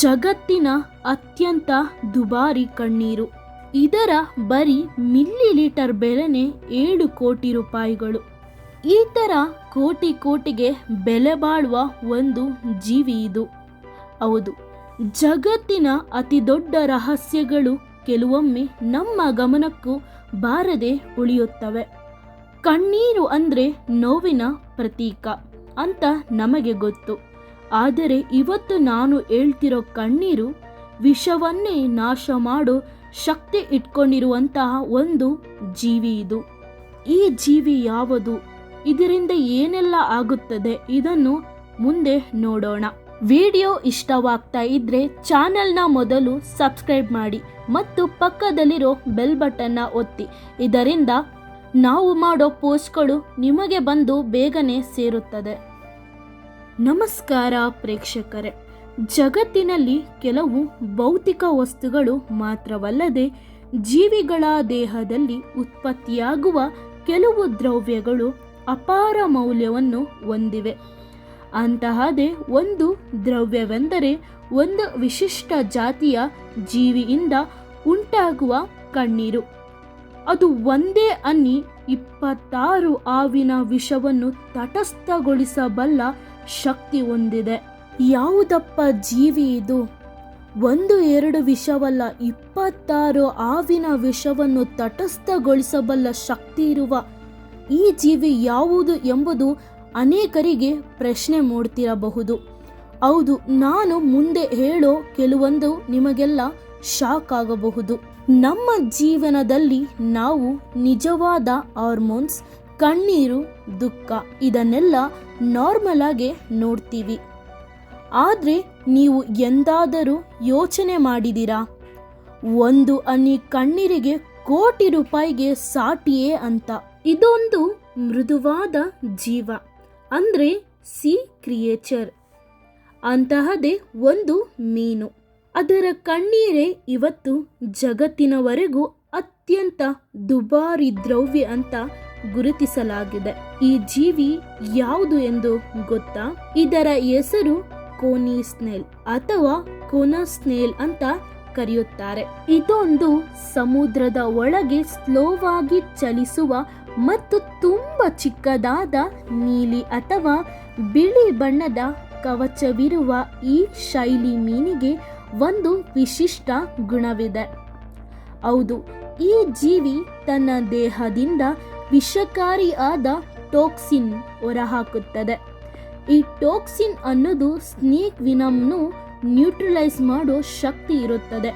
ಜಗತ್ತಿನ ಅತ್ಯಂತ ದುಬಾರಿ ಕಣ್ಣೀರು. ಇದರ ಬರೀ ಮಿಲ್ಲಿ ಲೀಟರ್ ಬೆಲೆನೆ ಏಳು ಕೋಟಿ ರೂಪಾಯಿಗಳು. ಈ ಥರ ಕೋಟಿ ಕೋಟಿಗೆ ಬೆಲೆ ಬಾಳುವ ಒಂದು ಜೀವಿ ಇದು. ಹೌದು, ಜಗತ್ತಿನ ಅತಿ ದೊಡ್ಡ ರಹಸ್ಯಗಳು ಕೆಲವೊಮ್ಮೆ ನಮ್ಮ ಗಮನಕ್ಕೂ ಬಾರದೆ ಉಳಿಯುತ್ತವೆ. ಕಣ್ಣೀರು ಅಂದರೆ ನೋವಿನ ಪ್ರತೀಕ ಅಂತ ನಮಗೆ ಗೊತ್ತು. ಆದರೆ ಇವತ್ತು ನಾನು ಹೇಳ್ತಿರೋ ಕಣ್ಣೀರು ವಿಷವನ್ನೇ ನಾಶ ಮಾಡೋ ಶಕ್ತಿ ಇಟ್ಕೊಂಡಿರುವಂತಹ ಒಂದು ಜೀವಿ ಇದು. ಈ ಜೀವಿ ಯಾವುದು? ಇದರಿಂದ ಏನೆಲ್ಲ ಆಗುತ್ತದೆ? ಇದನ್ನು ಮುಂದೆ ನೋಡೋಣ. ವಿಡಿಯೋ ಇಷ್ಟವಾಗ್ತಾ ಇದ್ರೆ ಚಾನೆಲ್ನ ಮೊದಲು ಸಬ್ಸ್ಕ್ರೈಬ್ ಮಾಡಿ ಮತ್ತು ಪಕ್ಕದಲ್ಲಿರೋ ಬೆಲ್ ಬಟನ್ನ ಒತ್ತಿ. ಇದರಿಂದ ನಾವು ಮಾಡೋ ಪೋಸ್ಟ್ಗಳು ನಿಮಗೆ ಬಂದು ಬೇಗನೆ ಸೇರುತ್ತದೆ. ನಮಸ್ಕಾರ ಪ್ರೇಕ್ಷಕರೇ. ಜಗತ್ತಿನಲ್ಲಿ ಕೆಲವು ಭೌತಿಕ ವಸ್ತುಗಳು ಮಾತ್ರವಲ್ಲದೆ ಜೀವಿಗಳ ದೇಹದಲ್ಲಿ ಉತ್ಪತ್ತಿಯಾಗುವ ಕೆಲವು ದ್ರವ್ಯಗಳು ಅಪಾರ ಮೌಲ್ಯವನ್ನು ಹೊಂದಿವೆ. ಅಂತಹದೇ ಒಂದು ದ್ರವ್ಯವೆಂದರೆ ಒಂದು ವಿಶಿಷ್ಟ ಜಾತಿಯ ಜೀವಿಯಿಂದ ಉಂಟಾಗುವ ಕಣ್ಣೀರು. ಅದು ಒಂದೇ ಅನ್ನಿ ಇಪ್ಪತ್ತಾರು ಆವಿನ ವಿಷವನ್ನು ತಟಸ್ಥಗೊಳಿಸಬಲ್ಲ ಶಕ್ತಿ ಹೊಂದಿದೆ. ಯಾವುದಪ್ಪ ಜೀವಿ ಇದು? ಒಂದು ಎರಡು ವಿಷವಲ್ಲ, ಇಪ್ಪತ್ತಾರು ಆವಿನ ವಿಷವನ್ನು ತಟಸ್ಥಗೊಳಿಸಬಲ್ಲ ಶಕ್ತಿ ಇರುವ ಈ ಜೀವಿ ಯಾವುದು ಎಂಬುದು ಅನೇಕರಿಗೆ ಪ್ರಶ್ನೆ ಮೂಡ್ತಿರಬಹುದು. ಹೌದು, ನಾನು ಮುಂದೆ ಹೇಳೋ ಕೆಲವೊಂದು ನಿಮಗೆಲ್ಲ ಶಾಕ್ ಆಗಬಹುದು. ನಮ್ಮ ಜೀವನದಲ್ಲಿ ನಾವು ನಿಜವಾದ ಹಾರ್ಮೋನ್ಸ್ ಕಣ್ಣೀರು, ದುಃಖ ಇದನ್ನೆಲ್ಲ ನಾರ್ಮಲ್ ಆಗಿ ನೋಡ್ತೀವಿ. ಆದರೆ ನೀವು ಎಂದಾದರೂ ಯೋಚನೆ ಮಾಡಿದ್ದೀರಾ? ಒಂದು ಅನಿ ಕಣ್ಣೀರಿಗೆ ಕೋಟಿ ರೂಪಾಯಿಗೆ ಸಾಟಿಯೇ ಅಂತ. ಇದೊಂದು ಮೃದುವಾದ ಜೀವ. ಅಂದರೆ ಸಿ ಕ್ರಿಯೇಚರ್ ಅಂತಹದೇ ಒಂದು ಮೀನು. ಅದರ ಕಣ್ಣೀರೇ ಇವತ್ತು ಜಗತ್ತಿನವರೆಗೂ ಅತ್ಯಂತ ದುಬಾರಿ ದ್ರವ್ಯ ಅಂತ ಗುರುತಿಸಲಾಗಿದೆ. ಈ ಜೀವಿ ಯಾವುದು ಎಂದು ಗೊತ್ತಾ? ಇದರ ಹೆಸರು ಕೋನಿ ಸ್ನೇಲ್ ಅಥವಾ ಕೋನ ಸ್ನೇಲ್ ಅಂತ ಕರೆಯುತ್ತಾರೆ. ಇದೊಂದು ಸಮುದ್ರದ ಒಳಗೆ ಸ್ಲೋವಾಗಿ ಚಲಿಸುವ ಮತ್ತು ತುಂಬ ಚಿಕ್ಕದಾದ ನೀಲಿ ಅಥವಾ ಬಿಳಿ ಬಣ್ಣದ ಕವಚವಿರುವ ಈ ಶೈಲಿ ಮೀನಿಗೆ ಒಂದು ವಿಶಿಷ್ಟ ಗುಣವಿದೆ. ಹೌದು, ಈ ಜೀವಿ ತನ್ನ ದೇಹದಿಂದ ವಿಷಕಾರಿಯಾದ ಟೋಕ್ಸಿನ್ ಹೊರಹಾಕುತ್ತದೆ. ಈ ಟೋಕ್ಸಿನ್ ಅನ್ನೋದು ಸ್ನೇಕ್ ವಿನಮ್ನು ನ್ಯೂಟ್ರಲೈಸ್ ಮಾಡೋ ಶಕ್ತಿ ಇರುತ್ತದೆ.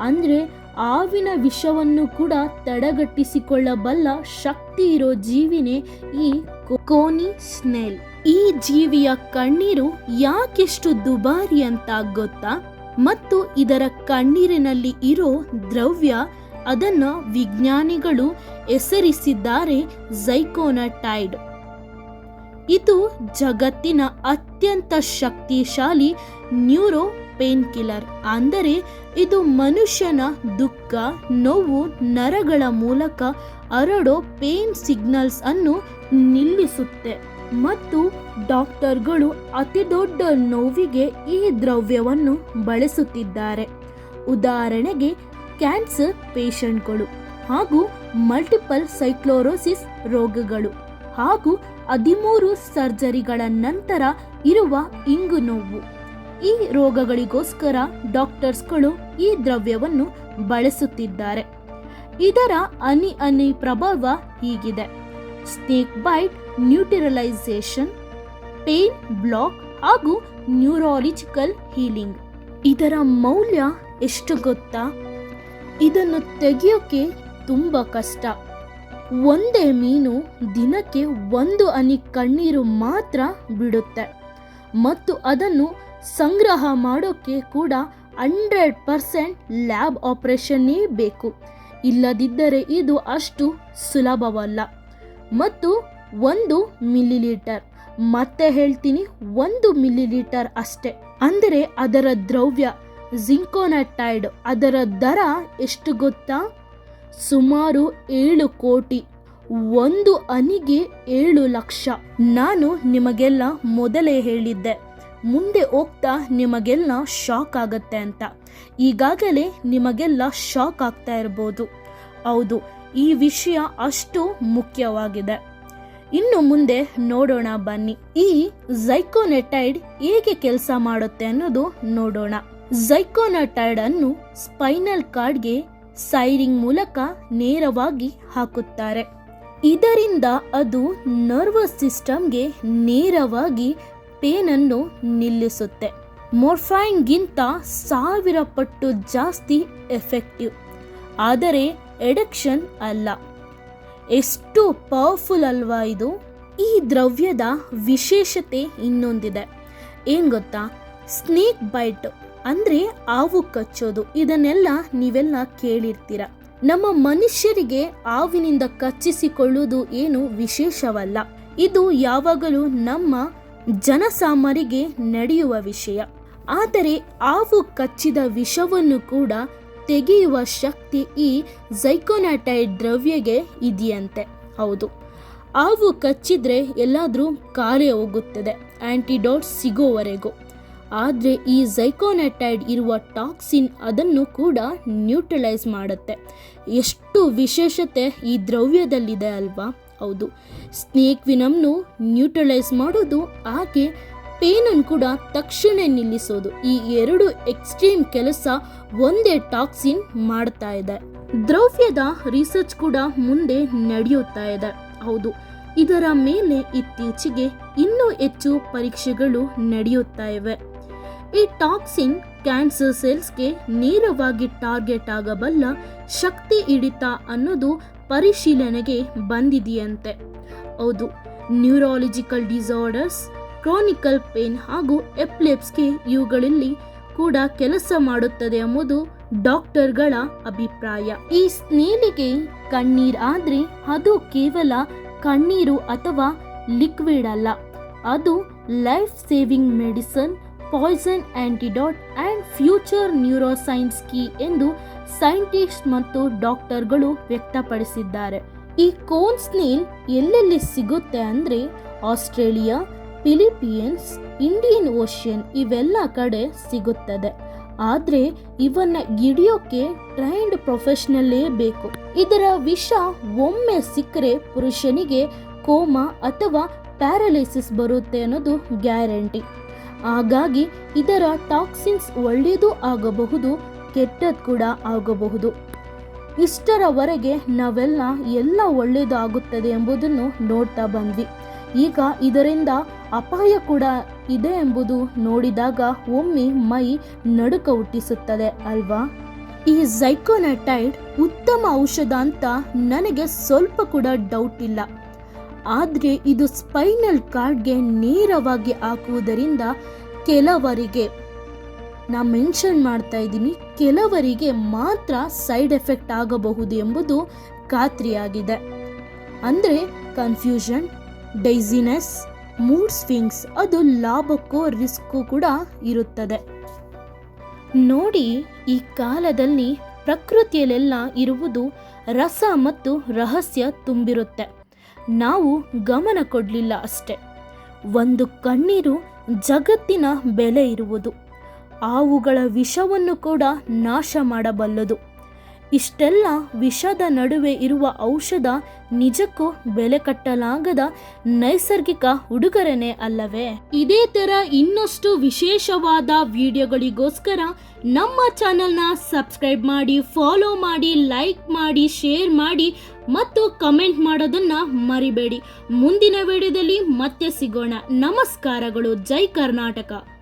ಅಂದರೆ ಆವಿನ ವಿಷವನ್ನು ಕೂಡ ತಡೆಗಟ್ಟಿಸಿಕೊಳ್ಳಬಲ್ಲ ಶಕ್ತಿ ಇರೋ ಜೀವಿನೇ ಈ ಕೋನಿ ಸ್ನೇಲ್. ಈ ಜೀವಿಯ ಕಣ್ಣೀರು ಯಾಕೆಷ್ಟು ದುಬಾರಿ ಅಂತ ಗೊತ್ತಾ? ಮತ್ತು ಇದರ ಕಣ್ಣೀರಿನಲ್ಲಿ ಇರೋ ದ್ರವ್ಯ ಅದನ್ನ ವಿಜ್ಞಾನಿಗಳು ಹೆಸರಿಸಿದ್ದಾರೆ ಝೈಕೋನಟೈಡ್ ಇದು ಜಗತ್ತಿನ ಅತ್ಯಂತ ಶಕ್ತಿಶಾಲಿ ನ್ಯೂರೋ ಪೇನ್ ಕಿಲ್ಲರ್. ಅಂದರೆ ಇದು ಮನುಷ್ಯನ ದುಃಖ, ನೋವು, ನರಗಳ ಮೂಲಕ ಹರಡೋ ಪೇನ್ ಸಿಗ್ನಲ್ಸ್ ಅನ್ನು ನಿಲ್ಲಿಸುತ್ತೆ. ಮತ್ತು ಡಾಕ್ಟರ್ಗಳು ಅತಿ ದೊಡ್ಡ ನೋವಿಗೆ ಈ ದ್ರವ್ಯವನ್ನು ಬಳಸುತ್ತಿದ್ದಾರೆ. ಉದಾಹರಣೆಗೆ ಕ್ಯಾನ್ಸರ್ ಪೇಷಂಟ್ಗಳು ಹಾಗೂ ಮಲ್ಟಿಪಲ್ ಸೈಕ್ಲೋರೋಸಿಸ್ ರೋಗಗಳು ಹಾಗೂ ಹದಿಮೂರು ಸರ್ಜರಿಗಳ ನಂತರ ಇರುವ ಇಂಗು ನೋವು. ಈ ರೋಗಗಳಿಗೋಸ್ಕರ ಡಾಕ್ಟರ್ಸ್ಗಳು ಈ ದ್ರವ್ಯವನ್ನು ಬಳಸುತ್ತಿದ್ದಾರೆ. ಇದರ ಅನಿ ಅನಿ ಪ್ರಭಾವ ಹೀಗಿದೆ. Snake bite, neutralisation, pain block ಹಾಗೂ ನ್ಯೂರಾಲಜಿಕಲ್ ಹೀಲಿಂಗ್. ಇದರ ಮೌಲ್ಯ ಎಷ್ಟು ಗೊತ್ತಾ? ಇದನ್ನು ತೆಗೆಯೋಕೆ ತುಂಬ ಕಷ್ಟ. ಒಂದೇ ಮೀನು ದಿನಕ್ಕೆ ಒಂದು ಅನಿ ಕಣ್ಣೀರು ಮಾತ್ರ ಬಿಡುತ್ತೆ. ಮತ್ತು ಅದನ್ನು ಸಂಗ್ರಹ ಮಾಡೋಕ್ಕೆ ಕೂಡ ಹಂಡ್ರೆಡ್ ಪರ್ಸೆಂಟ್ ಲ್ಯಾಬ್ ಆಪರೇಷನ್ನೇ ಬೇಕು. ಇಲ್ಲದಿದ್ದರೆ ಇದು ಅಷ್ಟು ಸುಲಭವಲ್ಲ. ಮತ್ತು ಒಂದು ಮಿಲಿಲೀಟರ್. ಮತ್ತೆ ಹೇಳ್ತೀನಿ, ಒಂದು ಮಿಲಿಲೀಟರ್ ಅಷ್ಟೇ. ಅಂದರೆ ಅದರ ದ್ರವ್ಯ ಜಿಂಕೋನಟೈಡ್ ಅದರ ದರ ಎಷ್ಟು ಗೊತ್ತಾ? ಸುಮಾರು ಏಳು ಕೋಟಿ, ಒಂದು ಅನಿಗೆ ಏಳು ಲಕ್ಷ. ನಾನು ನಿಮಗೆಲ್ಲ ಮೊದಲೇ ಹೇಳಿದ್ದೆ. ಮುಂದೆ ಹೋಗ್ತಾ ನಿಮಗೆಲ್ಲ ಶಾಕ್ ಆಗತ್ತೆ ಅಂತ. ಈಗಾಗಲೇ ನಿಮಗೆಲ್ಲ ಶಾಕ್ ಆಗ್ತಾ ಇರ್ಬೋದು. ಹೌದು, ಈ ವಿಷಯ ಅಷ್ಟು ಮುಖ್ಯವಾಗಿದೆ. ಇನ್ನು ಮುಂದೆ ನೋಡೋಣ ಬನ್ನಿ. ಈ ಝೈಕೋನೆಟೈಡ್ ಹೇಗೆ ಕೆಲಸ ಮಾಡುತ್ತೆ ಅನ್ನೋದು ನೋಡೋಣ. ಝೈಕೋನೆಟೈಡ್ ಅನ್ನು ಸ್ಪೈನಲ್ ಕಾರ್ಡ್ಗೆ ಸೈರಿಂಗ್ ಮೂಲಕ ನೇರವಾಗಿ ಹಾಕುತ್ತಾರೆ. ಇದರಿಂದ ಅದು ನರ್ವಸ್ ಸಿಸ್ಟಮ್ಗೆ ನೇರವಾಗಿ ಪೇನನ್ನು ನಿಲ್ಲಿಸುತ್ತೆ. ಮೊರ್ಫೈನ್ಗಿಂತ ಸಾವಿರ ಪಟ್ಟು ಜಾಸ್ತಿ ಎಫೆಕ್ಟಿವ್. ಆದರೆ ಎಡಕ್ಷನ್ ಅಲ್ಲ. ಎಷ್ಟು ಪವರ್ಫುಲ್ ಅಲ್ವಾ ಇದು? ಈ ದ್ರವ್ಯದ ವಿಶೇಷತೆ ಇನ್ನೊಂದಿದೆ. ಏನು ಗೊತ್ತಾ? Snake bite. ಅಂದ್ರೆ ಹಾವು ಕಚ್ಚೋದು. ಇದನ್ನೆಲ್ಲ ನೀವೆಲ್ಲ ಕೇಳಿರ್ತೀರ. ನಮ್ಮ ಮನುಷ್ಯರಿಗೆ ಹಾವಿನಿಂದ ಕಚ್ಚಿಸಿಕೊಳ್ಳುವುದು ಏನು ವಿಶೇಷವಲ್ಲ. ಇದು ಯಾವಾಗಲೂ ನಮ್ಮ ಜನಸಾಮರಿಗೆ ನಡೆಯುವ ವಿಷಯ. ಆದರೆ ಹಾವು ಕಚ್ಚಿದ ವಿಷವನ್ನು ಕೂಡ ತೆಗೆಯುವ ಶಕ್ತಿ ಈ ಝೈಕೋನಾಟೈಡ್ ದ್ರವ್ಯಗೆ ಇದೆಯಂತೆ. ಹೌದು. ಹಾವು ಕಚ್ಚಿದ್ರೆ ಎಲ್ಲಾದರೂ ಕಾಲೇ ಹೋಗುತ್ತದೆ. ಆಂಟಿಡೋಟ್ ಸಿಗೋವರೆಗೂ. ಆದರೆ ಈ ಝೈಕೋನೆಟೈಡ್ ಇರುವ ಟಾಕ್ಸಿನ್ ಅದನ್ನು ಕೂಡ ನ್ಯೂಟ್ರಲೈಸ್ ಮಾಡುತ್ತೆ. ಎಷ್ಟು ವಿಶೇಷತೆ ಈ ದ್ರವ್ಯದಲ್ಲಿದೆ ಅಲ್ವಾ? ಹೌದು. ಸ್ನೇಕ್ ವಿನಮ್ನು ನ್ಯೂಟ್ರಲೈಸ್ ಮಾಡೋದು, ಹಾಗೆ ಪೇನನ್ನು ಕೂಡ ತಕ್ಷಣ ನಿಲ್ಲಿಸೋದು. ಈ ಎರಡು ಎಕ್ಸ್ಟ್ರೀಮ್ ಕೆಲಸ ಒಂದೇ ಟಾಕ್ಸಿನ್ ಮಾಡ್ತಾ ಇದೆ. ದ್ರವ್ಯದ ರಿಸರ್ಚ್ ಕೂಡ ಮುಂದೆ ನಡೆಯುತ್ತಾ ಇದೆ. ಹೌದು. ಇದರ ಮೇಲೆ ಇತ್ತೀಚೆಗೆ ಇನ್ನೂ ಹೆಚ್ಚು ಪರೀಕ್ಷೆಗಳು ನಡೆಯುತ್ತಾ ಇವೆ. ಈ ಟಾಕ್ಸಿನ್ ಕ್ಯಾನ್ಸರ್ ಸೆಲ್ಸ್ಗೆ ನೇರವಾಗಿ ಟಾರ್ಗೆಟ್ ಆಗಬಲ್ಲ ಶಕ್ತಿ ಹಿಡಿತ ಅನ್ನೋದು ಪರಿಶೀಲನೆಗೆ ಬಂದಿದೆಯಂತೆ. ಹೌದು, ನ್ಯೂರಾಲಜಿಕಲ್ ಡಿಸಾರ್ಡರ್ಸ್, ಕ್ರಾನಿಕಲ್ ಪೇನ್ ಹಾಗೂ ಎಪ್ಲೆಪ್ಸ್ಗೆ ಇವುಗಳಲ್ಲಿ ಕೂಡ ಕೆಲಸ ಮಾಡುತ್ತದೆ ಎಂಬುದು ಡಾಕ್ಟರ್ಗಳ ಅಭಿಪ್ರಾಯ. ಈ ಸ್ನೇಲಿಗೆ ಕಣ್ಣೀರ್ ಆದ್ರೆ ಅದು ಕೇವಲ ಕಣ್ಣೀರು ಅಥವಾ ಲಿಕ್ವಿಡ್ ಅಲ್ಲ, ಅದು life saving medicine poison antidote and future neuroscience key ಎಂದು ಸೈಂಟಿಸ್ಟ್ ಮತ್ತು ಡಾಕ್ಟರ್ಗಳು ವ್ಯಕ್ತಪಡಿಸಿದ್ದಾರೆ. ಈ ಕೋನ್ ಸ್ನೇಲ್ ಎಲ್ಲೆಲ್ಲಿ ಸಿಗುತ್ತೆ ಅಂದರೆ ಆಸ್ಟ್ರೇಲಿಯಾ ಫಿಲಿಪಿಯನ್ಸ್ ಇಂಡಿಯನ್ ಓಷಿಯನ್ ಇವೆಲ್ಲ ಕಡೆ ಸಿಗುತ್ತದೆ. ಆದರೆ ಇವನ್ನ ಗಿಡಿಯೋಕೆ ಟ್ರೈನ್ಡ್ ಪ್ರೊಫೆಷನಲ್ಲೇ ಬೇಕು. ಇದರ ವಿಷ ಒಮ್ಮೆ ಸಿಕ್ಕರೆ ಪುರುಷನಿಗೆ ಕೋಮಾ ಅಥವಾ ಪ್ಯಾರಲೈಸಿಸ್ ಬರುತ್ತೆ ಅನ್ನೋದು ಗ್ಯಾರಂಟಿ. ಹಾಗಾಗಿ ಇದರ ಟಾಕ್ಸಿನ್ಸ್ ಒಳ್ಳೆಯದು ಆಗಬಹುದು ಕೆಟ್ಟದ್ದು ಕೂಡ ಆಗಬಹುದು. ಇಷ್ಟರವರೆಗೆ ನಾವೆಲ್ಲ ಎಲ್ಲ ಒಳ್ಳೆಯದಾಗುತ್ತದೆ ಎಂಬುದನ್ನು ನೋಡ್ತಾ ಬಂದ್ವಿ. ಈಗ ಇದರಿಂದ ಅಪಾಯ ಕೂಡ ಇದೆ ಎಂಬುದು ನೋಡಿದಾಗ ಒಮ್ಮೆ ಮೈ ನಡುಕ ಹುಟ್ಟಿಸುತ್ತದೆ ಅಲ್ವಾ? ಈ ಝೈಕೋನಟೈಡ್ ಉತ್ತಮ ಔಷಧ ಅಂತ ನನಗೆ ಸ್ವಲ್ಪ ಕೂಡ ಡೌಟ್ ಇಲ್ಲ. ಆದರೆ ಇದು ಸ್ಪೈನಲ್ ಕಾರ್ಡ್ಗೆ ನೇರವಾಗಿ ಹಾಕುವುದರಿಂದ ಕೆಲವರಿಗೆ, ನಾ ಮೆನ್ಷನ್ ಮಾಡ್ತಾ ಇದ್ದೀನಿ, ಕೆಲವರಿಗೆ ಮಾತ್ರ ಸೈಡ್ ಎಫೆಕ್ಟ್ ಆಗಬಹುದು ಎಂಬುದು ಖಾತ್ರಿಯಾಗಿದೆ. ಅಂದರೆ ಕನ್ಫ್ಯೂಷನ್, ಡೈಸಿನೆಸ್, ಮೂಡ್ ಸ್ವಿಂಗ್ಸ್, ಅದು ಲಾಭಕ್ಕೂ ರಿಸ್ಕು ಕೂಡ ಇರುತ್ತದೆ. ನೋಡಿ, ಈ ಕಾಲದಲ್ಲಿ ಪ್ರಕೃತಿಯಲ್ಲೆಲ್ಲ ಇರುವುದು ರಸ ಮತ್ತು ರಹಸ್ಯ ತುಂಬಿರುತ್ತೆ. ನಾವು ಗಮನ ಕೊಡಲಿಲ್ಲ ಅಷ್ಟೆ. ಒಂದು ಕಣ್ಣೀರು ಜಗತ್ತಿನ ಬೆಲೆ ಇರುವುದು. ಆವುಗಳ ವಿಷವನ್ನು ಕೂಡ ನಾಶ ಮಾಡಬಲ್ಲದು. ಇಷ್ಟೆಲ್ಲ ವಿಷದ ನಡುವೆ ಇರುವ ಔಷಧ ನಿಜಕ್ಕೂ ಬೆಲೆ ಕಟ್ಟಲಾಗದ ನೈಸರ್ಗಿಕ ಉಡುಗೊರೆನೇ ಅಲ್ಲವೇ? ಇದೇ ತರ ಇನ್ನಷ್ಟು ವಿಶೇಷವಾದ ವಿಡಿಯೋಗಳಿಗೋಸ್ಕರ ನಮ್ಮ ಚಾನೆಲ್ನ ಸಬ್ಸ್ಕ್ರೈಬ್ ಮಾಡಿ, ಫಾಲೋ ಮಾಡಿ, ಲೈಕ್ ಮಾಡಿ, ಶೇರ್ ಮಾಡಿ ಮತ್ತು ಕಮೆಂಟ್ ಮಾಡೋದನ್ನ ಮರಿಬೇಡಿ. ಮುಂದಿನ ವಿಡಿಯೋದಲ್ಲಿ ಮತ್ತೆ ಸಿಗೋಣ. ನಮಸ್ಕಾರಗಳು. ಜೈ ಕರ್ನಾಟಕ.